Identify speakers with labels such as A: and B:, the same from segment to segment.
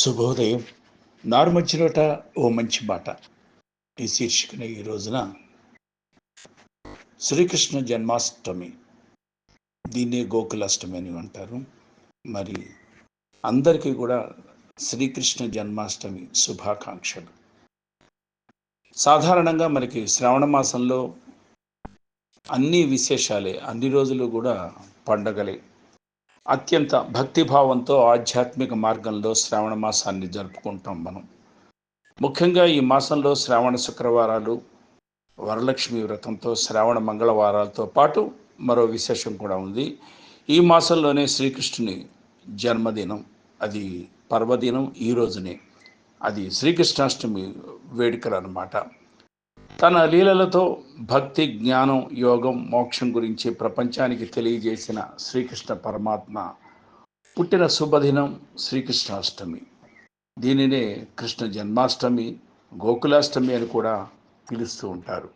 A: శుభోదయం. నారుమచ్చిరోట ఓ మంచి మాట ఈ శీర్షికన ఈ రోజున శ్రీకృష్ణ జన్మాష్టమి. దీన్నే గోకులాష్టమి అని అంటారు. మరి అందరికీ కూడా శ్రీకృష్ణ జన్మాష్టమి శుభాకాంక్షలు. సాధారణంగా మనకి శ్రావణ మాసంలో అన్ని విశేషాలే అన్ని రోజులు కూడా పండగలే. అత్యంత భక్తిభావంతో ఆధ్యాత్మిక మార్గంలో శ్రావణ మాసాన్ని జరుపుకుంటాం మనం. ముఖ్యంగా ఈ మాసంలో శ్రావణ శుక్రవారాలు వరలక్ష్మి వ్రతంతో శ్రావణ మంగళవారాలతో పాటు మరో విశేషం కూడా ఉంది. ఈ మాసంలోనే శ్రీకృష్ణుని జన్మదినం. అది పర్వదినం. ఈ రోజునే అది శ్రీకృష్ణాష్టమి వేడుకలు అన్నమాట. తన లీలలతో భక్తి జ్ఞానం యోగం మోక్షం గురించి ప్రపంచానికి తెలియజేసిన శ్రీకృష్ణ పరమాత్మ పుట్టిన శుభదినం శ్రీకృష్ణాష్టమి. దీనినే కృష్ణ జన్మాష్టమి గోకులాష్టమి అని కూడా పిలుస్తూ ఉంటారు.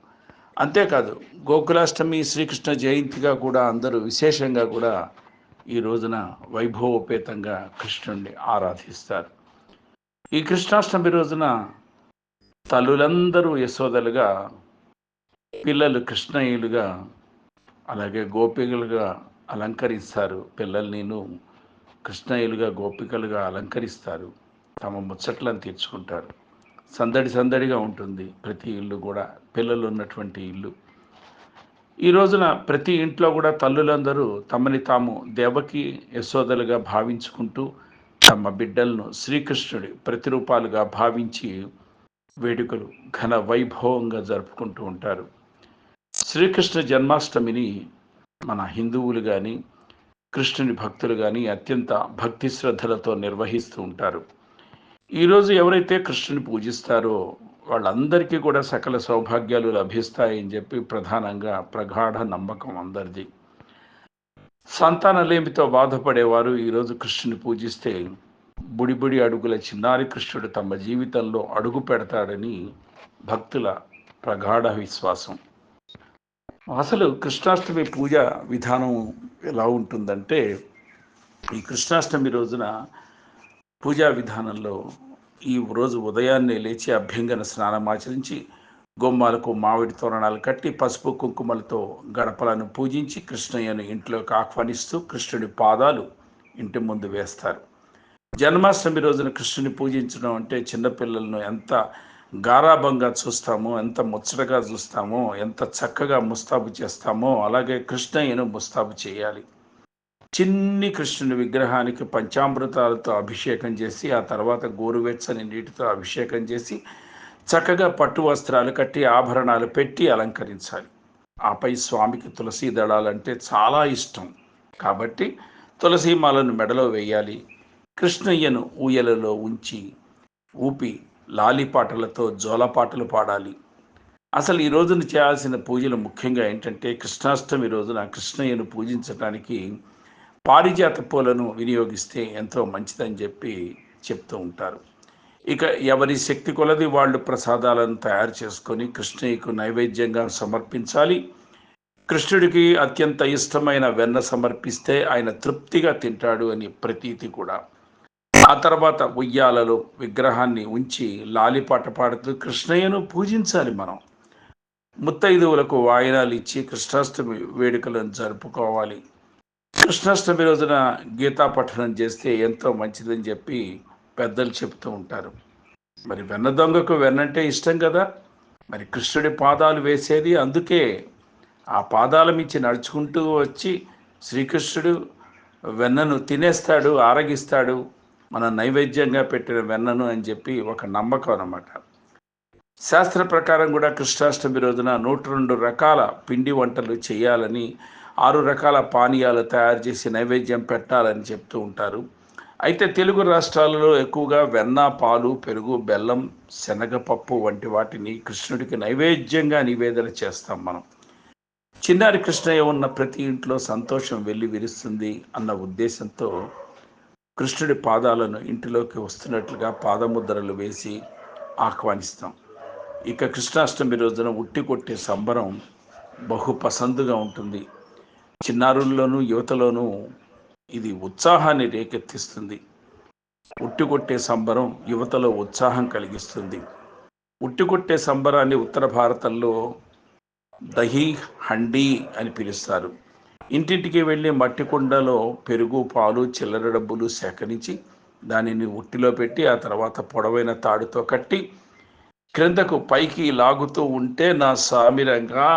A: అంతేకాదు గోకులాష్టమి శ్రీకృష్ణ జయంతిగా కూడా అందరూ విశేషంగా కూడా ఈ రోజున వైభవోపేతంగా కృష్ణుణ్ణి ఆరాధిస్తారు. ఈ కృష్ణాష్టమి రోజున తల్లులందరూ యశోదలుగా పిల్లలు కృష్ణయ్యులుగా అలాగే గోపికలుగా అలంకరిస్తారు. పిల్లల్నిను కృష్ణయ్యులుగా గోపికలుగా అలంకరిస్తారు. తమ ముచ్చట్లను తీర్చుకుంటారు. సందడి సందడిగా ఉంటుంది ప్రతి ఇల్లు కూడా పిల్లలు ఉన్నటువంటి ఇల్లు. ఈ రోజున ప్రతి ఇంట్లో కూడా తల్లులందరూ తమని తాము దేవకి యశోదలుగా భావించుకుంటూ తమ బిడ్డలను శ్రీకృష్ణుడి ప్రతిరూపాలుగా భావించి వేడుకలు ఘన వైభవంగా జరుపుకుంటూ ఉంటారు. శ్రీకృష్ణ జన్మాష్టమిని మన హిందువులు కానీ కృష్ణుని భక్తులు కానీ అత్యంత భక్తి శ్రద్ధలతో నిర్వహిస్తూ ఉంటారు. ఈరోజు ఎవరైతే కృష్ణుని పూజిస్తారో వాళ్ళందరికీ కూడా సకల సౌభాగ్యాలు లభిస్తాయని చెప్పి ప్రధానంగా ప్రగాఢ నమ్మకం అందరిది. సంతానలేమితో బాధపడేవారు ఈరోజు కృష్ణుని పూజిస్తే బుడిబుడి అడుగుల చిన్నారి కృష్ణుడు తమ జీవితంలో అడుగు పెడతాడని భక్తుల ప్రగాఢ విశ్వాసం. అసలు కృష్ణాష్టమి పూజ విధానం ఎలా ఉంటుందంటే ఈ కృష్ణాష్టమి రోజున పూజా విధానంలో ఈ రోజు ఉదయాన్నే లేచి అభ్యంగన స్నానం ఆచరించి గొమ్మాలకు మామిడి తోరణాలు కట్టి పసుపు కుంకుమలతో గడపలను పూజించి కృష్ణయ్యను ఇంట్లోకి ఆహ్వానిస్తూ కృష్ణుడి పాదాలు ఇంటి ముందు వేస్తారు. జన్మాష్టమి రోజున కృష్ణుని పూజించడం అంటే చిన్నపిల్లలను ఎంత గారాభంగా చూస్తామో ఎంత ముచ్చటగా చూస్తామో ఎంత చక్కగా ముస్తాబు చేస్తామో అలాగే కృష్ణయ్యను ముస్తాబు చేయాలి. చిన్ని కృష్ణుని విగ్రహానికి పంచామృతాలతో అభిషేకం చేసి ఆ తర్వాత గోరువెచ్చని నీటితో అభిషేకం చేసి చక్కగా పట్టు వస్త్రాలు కట్టి ఆభరణాలు పెట్టి అలంకరించాలి. ఆపై స్వామికి తులసి దళాలంటే చాలా ఇష్టం. కాబట్టి తులసి మాలను మెడలో వేయాలి. కృష్ణయ్యను ఊయలలో ఉంచి ఊపి లాలిపాటలతో జోలపాటలు పాడాలి. అసలు ఈ రోజున చేయాల్సిన పూజలు ముఖ్యంగా ఏంటంటే కృష్ణాష్టమి రోజున కృష్ణయ్యను పూజించడానికి పారిజాత పూలను వినియోగిస్తే ఎంతో మంచిదని చెప్పి చెప్తూ ఉంటారు. ఇక ఎవరి శక్తి కొలది వాళ్ళు ప్రసాదాలను తయారు చేసుకొని కృష్ణయ్యకు నైవేద్యంగా సమర్పించాలి. కృష్ణుడికి అత్యంత ఇష్టమైన వెన్న సమర్పిస్తే ఆయన తృప్తిగా తింటాడు అని ప్రతీతి కూడా. ఆ తర్వాత ఉయ్యాలలో విగ్రహాన్ని ఉంచి లాలిపాట పాడుతూ కృష్ణయ్యను పూజించాలి మనం. ముత్తైదువులకు వాయినాలు ఇచ్చి కృష్ణాష్టమి వేడుకలను జరుపుకోవాలి. కృష్ణాష్టమి రోజున గీతా పఠనం చేస్తే ఎంతో మంచిదని చెప్పి పెద్దలు చెప్తూ ఉంటారు. మరి వెన్న దొంగకు వెన్నంటే ఇష్టం కదా? మరి కృష్ణుడి పాదాలు వేసేది అందుకే. ఆ పాదాల మించి నడుచుకుంటూ వచ్చి శ్రీకృష్ణుడు వెన్నను తినేస్తాడు ఆరగిస్తాడు. మన నైవేద్యంగా పెట్టిన వెన్నను అని చెప్పి ఒక నమ్మకం అన్నమాట. శాస్త్ర ప్రకారం కూడా కృష్ణాష్టమి రోజున నూట రెండు రకాల పిండి వంటలు చేయాలని ఆరు రకాల పానీయాలు తయారు చేసి నైవేద్యం పెట్టాలని చెప్తూ ఉంటారు. అయితే తెలుగు రాష్ట్రాలలో ఎక్కువగా వెన్న పాలు పెరుగు బెల్లం శనగపప్పు వంటి వాటిని కృష్ణుడికి నైవేద్యంగా నివేదన చేస్తాం మనం. చిన్నారి కృష్ణయ్య ఉన్న ప్రతి ఇంట్లో సంతోషం వెళ్ళి విరుస్తుంది అన్న ఉద్దేశంతో కృష్ణుడి పాదాలను ఇంటిలోకి వస్తున్నట్లుగా పాదముద్రలు వేసి ఆహ్వానిస్తాం. ఇక కృష్ణాష్టమి రోజున ఉట్టి కొట్టే సంబరం బహు పసందుగా ఉంటుంది. చిన్నారుల్లోనూ యువతలోనూ ఇది ఉత్సాహాన్ని రేకెత్తిస్తుంది. ఉట్టి కొట్టే సంబరం యువతలో ఉత్సాహం కలిగిస్తుంది. ఉట్టి కొట్టే సంబరాన్ని ఉత్తర భారతంలో దహీ హండీ అని పిలుస్తారు. ఇంటింటికి వెళ్ళి మట్టి కుండలో పెరుగు పాలు చిల్లర డబ్బులు సేకరించి దానిని ఉట్టిలో పెట్టి ఆ తర్వాత పొడవైన తాడుతో కట్టి క్రిందకు పైకి లాగుతూ ఉంటే నా సామిరంగా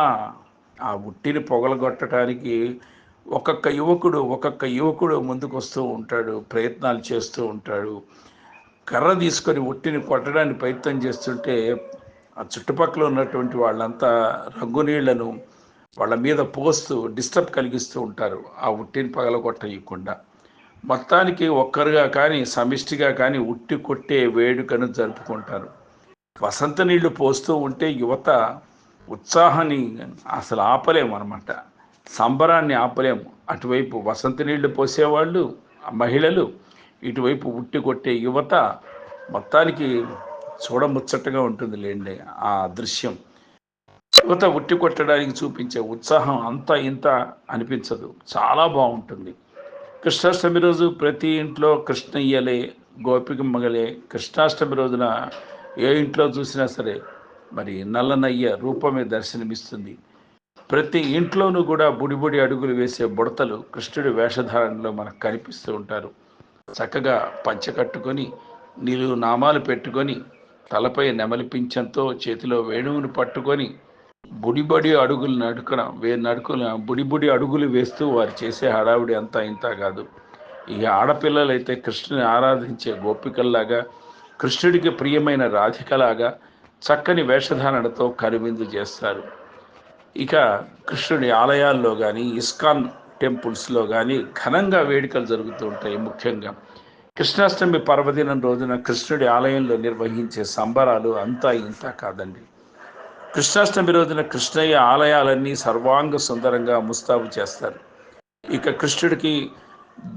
A: ఆ ఉట్టిని పొగలగొట్టడానికి ఒక్కొక్క యువకుడు ఒక్కొక్క యువకుడు ముందుకు వస్తూ ఉంటాడు ప్రయత్నాలు చేస్తూ ఉంటాడు. కర్ర తీసుకొని ఉట్టిని కొట్టడానికి ప్రయత్నం చేస్తుంటే ఆ చుట్టుపక్కల ఉన్నటువంటి వాళ్ళంతా రంగు నీళ్ళను వాళ్ళ మీద పోస్తూ డిస్టర్బ్ కలిగిస్తూ ఉంటారు. ఆ ఉట్టిని పగలగొట్టయకుండా మొత్తానికి ఒక్కరుగా కానీ సమిష్టిగా కానీ ఉట్టి కొట్టే వేడుకను జరుపుకుంటారు. వసంత నీళ్ళు పోస్తూ ఉంటే యువత ఉత్సాహాన్ని అసలు ఆపలేము అనమాట సంబరాన్ని ఆపలేము. అటువైపు వసంత నీళ్ళు పోసేవాళ్ళు మహిళలు ఇటువైపు ఉట్టి కొట్టే యువత మొత్తానికి చూడముచ్చటగా ఉంటుంది లేండి ఆ దృశ్యం. యువత ఉట్టి కొట్టడానికి చూపించే ఉత్సాహం అంత ఇంత అనిపించదు. చాలా బాగుంటుంది. కృష్ణాష్టమి రోజు ప్రతి ఇంట్లో కృష్ణయ్యలే గోపికమ్మగలే కృష్ణాష్టమి రోజున ఏ ఇంట్లో చూసినా సరే మరి నల్లనయ్య రూపమే దర్శనమిస్తుంది. ప్రతి ఇంట్లోనూ కూడా బుడిబుడి అడుగులు వేసే బుడతలు కృష్ణుడి వేషధారణలో మనకు కనిపిస్తూ ఉంటారు. చక్కగా పంచ కట్టుకొని నిలువు నామాలు పెట్టుకొని తలపై నెమలి పింఛంతో చేతిలో వేణువును పట్టుకొని బుడిబడి అడుగులు నడుకన వే నడుకున బుడిబుడి అడుగులు వేస్తూ వారు చేసే హడావిడి అంతా ఇంత కాదు. ఈ ఆడపిల్లలైతే కృష్ణుని ఆరాధించే గోపికల్లాగా కృష్ణుడికి ప్రియమైన రాధికలాగా చక్కని వేషధారణతో కనువిందు చేస్తారు. ఇక కృష్ణుడి ఆలయాల్లో కానీ ఇస్కాన్ టెంపుల్స్లో కానీ ఘనంగా వేడుకలు జరుగుతూ ఉంటాయి ముఖ్యంగా. కృష్ణాష్టమి పర్వదినం రోజున కృష్ణుడి ఆలయంలో నిర్వహించే సంబరాలు అంతా ఇంత కాదండి. కృష్ణాష్టమి రోజున కృష్ణయ్య ఆలయాలన్నీ సర్వాంగ సుందరంగా ముస్తాబు చేస్తారు. ఇక కృష్ణుడికి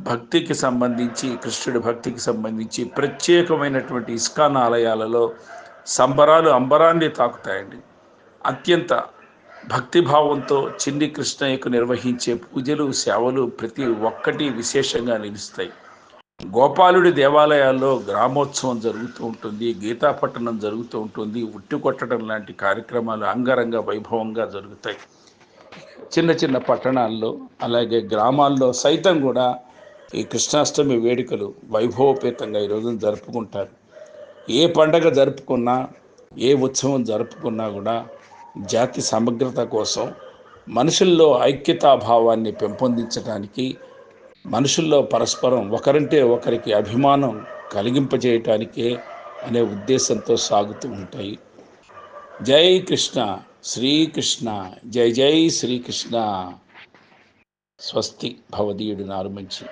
A: భక్తికి సంబంధించి కృష్ణుడి భక్తికి సంబంధించి ప్రత్యేకమైనటువంటి ఇస్కాన్ ఆలయాలలో సంబరాలు అంబరాన్ని తాకుతాయండి. అత్యంత భక్తిభావంతో చిన్ని కృష్ణయ్యకు నిర్వహించే పూజలు సేవలు ప్రతి ఒక్కటి విశేషంగా నిలుస్తాయి. గోపాలుడి దేవాలయాల్లో గ్రామోత్సవం జరుగుతూ ఉంటుంది గీతాపట్టణం జరుగుతూ ఉంటుంది ఉట్టి కొట్టడం లాంటి కార్యక్రమాలు అంగరంగ వైభవంగా జరుగుతాయి. చిన్న చిన్న పట్టణాల్లో అలాగే గ్రామాల్లో సైతం కూడా ఈ కృష్ణాష్టమి వేడుకలు వైభవోపేతంగా ఈ రోజున జరుపుకుంటారు. ఏ పండగ జరుపుకున్నా ఏ ఉత్సవం జరుపుకున్నా కూడా జాతి సమగ్రత కోసం మనుషుల్లో ఐక్యతాభావాన్ని పెంపొందించడానికి మనుషుల్లో పరస్పరం ఒకరంటే ఒకరికి అభిమానం కలిగింపజేయటానికే అనే ఉద్దేశంతో సాగుతూ ఉంటాయి. జై కృష్ణ శ్రీకృష్ణ జై జై శ్రీకృష్ణ స్వస్తి భవదీయుడు నారు మంచి.